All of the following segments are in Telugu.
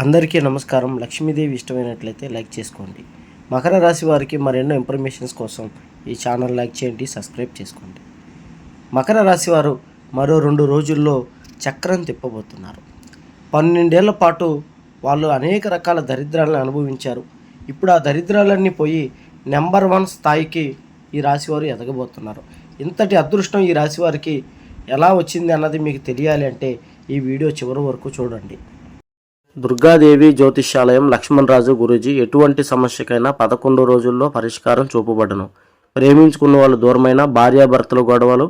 అందరికీ నమస్కారం. లక్ష్మీదేవి ఇష్టమైనట్లయితే లైక్ చేసుకోండి. మకర రాశి వారికి మరెన్నో ఇన్ఫర్మేషన్స్ కోసం ఈ ఛానల్ లైక్ చేయండి సబ్స్క్రైబ్ చేసుకోండి. మకర రాశి వారు మరో రెండు రోజుల్లో చక్రం తిప్పబోతున్నారు. పన్నెండేళ్ళ పాటు వాళ్ళు అనేక రకాల దరిద్రాలను అనుభవించారు. ఇప్పుడు ఆ దరిద్రాలన్నీ పోయి నెంబర్ వన్ స్థాయికి ఈ రాశివారు ఎదగబోతున్నారు. ఇంతటి అదృష్టం ఈ రాశివారికి ఎలా వచ్చింది అన్నది మీకు తెలియాలి అంటే ఈ వీడియో చివరి వరకు చూడండి. దుర్గాదేవి జ్యోతిష్యాలయం లక్ష్మణరాజు గురూజీ ఎటువంటి సమస్యకైనా పదకొండు రోజుల్లో పరిష్కారం చూపబడను. ప్రేమించుకున్న వాళ్ళు దూరమైన భార్యాభర్తల గొడవలు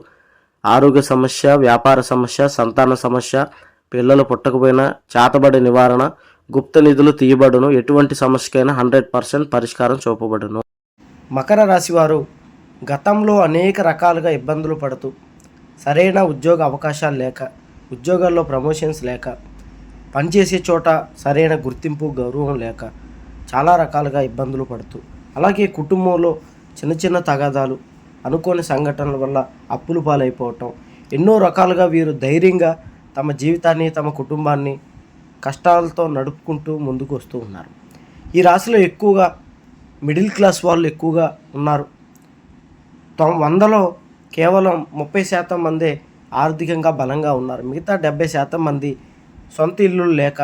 ఆరోగ్య సమస్య వ్యాపార సమస్య సంతాన సమస్య పిల్లలు పుట్టకపోయినా చేతబడి నివారణ గుప్త నిధులు తీయబడును. ఎటువంటి సమస్యకైనా హండ్రెడ్ పర్సెంట్ పరిష్కారం చూపబడును. మకర రాశివారు గతంలో అనేక రకాలుగా ఇబ్బందులు పడుతూ సరైన ఉద్యోగ అవకాశాలు లేక ఉద్యోగాల్లో ప్రమోషన్స్ లేక పనిచేసే చోట సరైన గుర్తింపు గౌరవం లేక చాలా రకాలుగా ఇబ్బందులు పడుతూ అలాగే కుటుంబంలో చిన్న చిన్న తగాదాలు అనుకోని సంఘటనల వల్ల అప్పులు పాలైపోవటం ఎన్నో రకాలుగా వీరు ధైర్యంగా తమ జీవితాన్ని తమ కుటుంబాన్ని కష్టాలతో నడుపుకుంటూ ముందుకు వస్తూ ఉన్నారు. ఈ రాశిలో ఎక్కువగా మిడిల్ క్లాస్ వాళ్ళు ఎక్కువగా ఉన్నారు. తొం వందలో కేవలం ముప్పై శాతం మందే ఆర్థికంగా బలంగా ఉన్నారు. మిగతా డెబ్బై శాతం మంది సొంత ఇల్లు లేక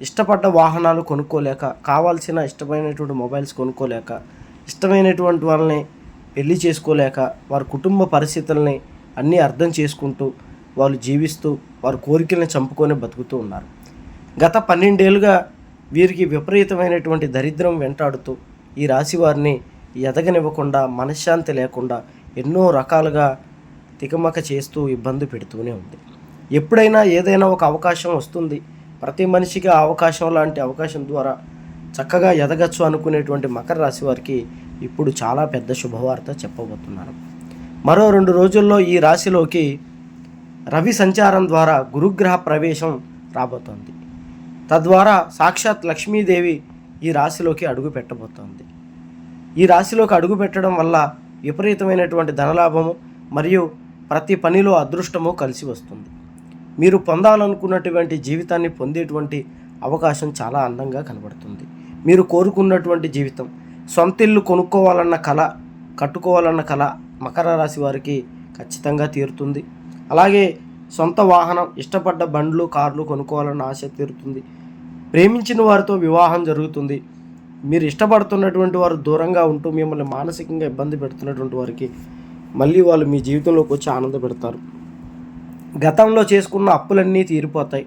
ఇష్టపడ్డ వాహనాలు కొనుక్కోలేక కావాల్సిన ఇష్టమైనటువంటి మొబైల్స్ కొనుక్కోలేక ఇష్టమైనటువంటి వాళ్ళని పెళ్ళి చేసుకోలేక వారి కుటుంబ పరిస్థితుల్ని అన్నీ అర్థం చేసుకుంటూ వాళ్ళు జీవిస్తూ వారి కోరికల్ని చంపుకొని బతుకుతూ ఉన్నారు. గత పన్నెండేళ్ళుగా వీరికి విపరీతమైనటువంటి దరిద్రం వెంటాడుతూ ఈ రాశి వారిని ఎదగనివ్వకుండా మనశ్శాంతి లేకుండా ఎన్నో రకాలుగా తికమక చేస్తూ ఇబ్బంది పెడుతూనే ఉంది. ఎప్పుడైనా ఏదైనా ఒక అవకాశం వస్తుంది. ప్రతి మనిషికి ఆ అవకాశం లాంటి అవకాశం ద్వారా చక్కగా ఎదగచ్చు అనుకునేటువంటి మకర రాశి వారికి ఇప్పుడు చాలా పెద్ద శుభవార్త చెప్పబోతున్నాను మరో రెండు రోజుల్లో ఈ రాశిలోకి రవి సంచారం ద్వారా గురుగ్రహ ప్రవేశం రాబోతోంది. తద్వారా సాక్షాత్ లక్ష్మీదేవి ఈ రాశిలోకి అడుగు పెట్టబోతోంది. ఈ రాశిలోకి అడుగు పెట్టడం వల్ల విపరీతమైనటువంటి ధనలాభము మరియు ప్రతి పనిలో అదృష్టము కలిసి వస్తుంది. మీరు పొందాలనుకున్నటువంటి జీవితాన్ని పొందేటువంటి అవకాశం చాలా అందంగా కనబడుతుంది. మీరు కోరుకున్నటువంటి జీవితం సొంత ఇల్లు కొనుక్కోవాలన్న కళ కట్టుకోవాలన్న కళ మకర రాశి వారికి ఖచ్చితంగా తీరుతుంది. అలాగే సొంత వాహనం ఇష్టపడ్డ బండ్లు కార్లు కొనుక్కోవాలన్న ఆశ తీరుతుంది. ప్రేమించిన వారితో వివాహం జరుగుతుంది. మీరు ఇష్టపడుతున్నటువంటి వారు దూరంగా ఉంటూ మిమ్మల్ని మానసికంగా ఇబ్బంది పెడుతున్నటువంటి వారికి మళ్ళీ వాళ్ళు మీ జీవితంలోకి వచ్చి ఆనంద పెడతారు గతంలో చేసుకున్న అప్పులన్నీ తీరిపోతాయి.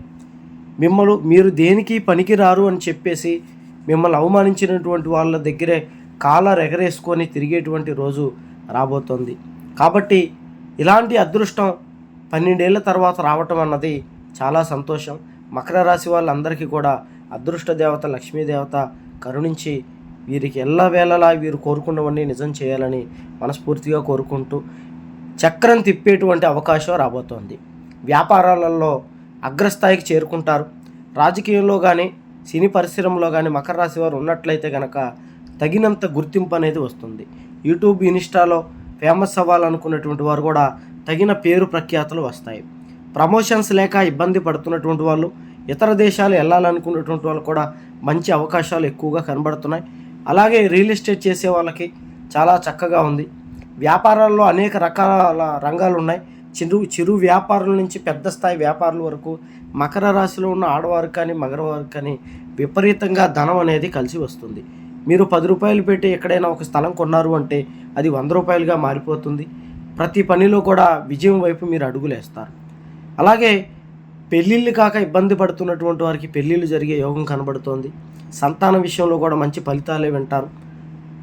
మిమ్మల్ని మీరు దేనికి పనికిరారు అని చెప్పేసి మిమ్మల్ని అవమానించినటువంటి వాళ్ళ దగ్గరే కాలర్ ఎగరేసుకొని తిరిగేటువంటి రోజు రాబోతోంది. కాబట్టి ఇలాంటి అదృష్టం పన్నెండేళ్ళ తర్వాత రావటం అన్నది చాలా సంతోషం. మకర రాశి వాళ్ళందరికీ కూడా అదృష్ట దేవత లక్ష్మీదేవత కరుణించి వీరికి ఎల్లవేళలా వీరు కోరుకున్నవన్నీ నిజం చేయాలని మనస్ఫూర్తిగా కోరుకుంటూ చక్రం తిప్పేటువంటి అవకాశం రాబోతోంది. వ్యాపారాలలో అగ్రస్థాయికి చేరుకుంటారు. రాజకీయంలో కానీ సినీ పరిశ్రమలో కానీ మకర రాశి వారు ఉన్నట్లయితే కనుక తగినంత గుర్తింపు అనేది వస్తుంది. యూట్యూబ్ ఇన్స్టాలో ఫేమస్ అవ్వాలనుకున్నటువంటి వారు కూడా తగిన పేరు ప్రఖ్యాతలు వస్తాయి. ప్రమోషన్స్ లేక ఇబ్బంది పడుతున్నటువంటి వాళ్ళు ఇతర దేశాలు వెళ్ళాలనుకున్నటువంటి వాళ్ళు కూడా మంచి అవకాశాలు ఎక్కువగా కనబడుతున్నాయి. అలాగే రియల్ ఎస్టేట్ చేసే వాళ్ళకి చాలా చక్కగా ఉంది. వ్యాపారాల్లో అనేక రకాల రంగాలు ఉన్నాయి. చిరు చిరు వ్యాపారుల నుంచి పెద్ద స్థాయి వ్యాపారుల వరకు మకర రాశిలో ఉన్న ఆడవారు కానీ మగరవారు కానీ విపరీతంగా ధనం అనేది కలిసి వస్తుంది. మీరు పది రూపాయలు పెట్టి ఎక్కడైనా ఒక స్థలం కొన్నారు అంటే అది వంద రూపాయలుగా మారిపోతుంది. ప్రతి పనిలో కూడా విజయం వైపు మీరు అడుగులేస్తారు. అలాగే పెళ్ళిళ్ళు కాక ఇబ్బంది పడుతున్నటువంటి వారికి పెళ్ళిళ్ళు జరిగే యోగం కనబడుతోంది. సంతానం విషయంలో కూడా మంచి ఫలితాలే వింటారు.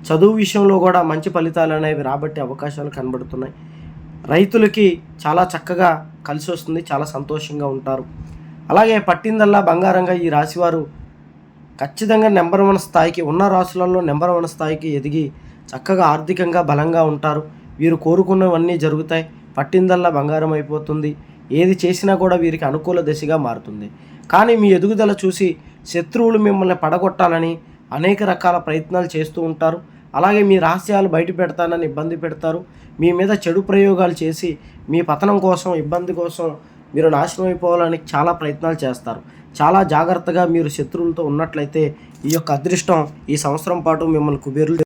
చదువు విషయంలో కూడా మంచి ఫలితాలు అనేవి రాబట్టే అవకాశాలు కనబడుతున్నాయి. రైతులకి చాలా చక్కగా కలిసి వస్తుంది చాలా సంతోషంగా ఉంటారు. అలాగే పట్టిందల్లా బంగారంగా ఈ రాశివారు ఖచ్చితంగా నెంబర్ వన్ స్థాయికి ఉన్న రాశులలో నెంబర్ వన్ స్థాయికి ఎదిగి చక్కగా ఆర్థికంగా బలంగా ఉంటారు. వీరు కోరుకున్నవన్నీ జరుగుతాయి. పట్టిందల్లా బంగారం అయిపోతుంది. ఏది చేసినా కూడా వీరికి అనుకూల దశగా మారుతుంది. కానీ మీ ఎదుగుదల చూసి శత్రువులు మిమ్మల్ని పడగొట్టాలని అనేక రకాల ప్రయత్నాలు చేస్తూ ఉంటారు. అలాగే మీ రహస్యాలు బయట పెడతానని ఇబ్బంది పెడతారు. మీ మీద చెడు ప్రయోగాలు చేసి మీ పతనం కోసం ఇబ్బంది కోసం మీరు నాశనం అయిపోవాలని చాలా ప్రయత్నాలు చేస్తారు. చాలా జాగ్రత్తగా మీరు శత్రువులతో ఉన్నట్లయితే ఈ యొక్క అదృష్టం ఈ సంవత్సరం పాటు మిమ్మల్ని కుబేరులు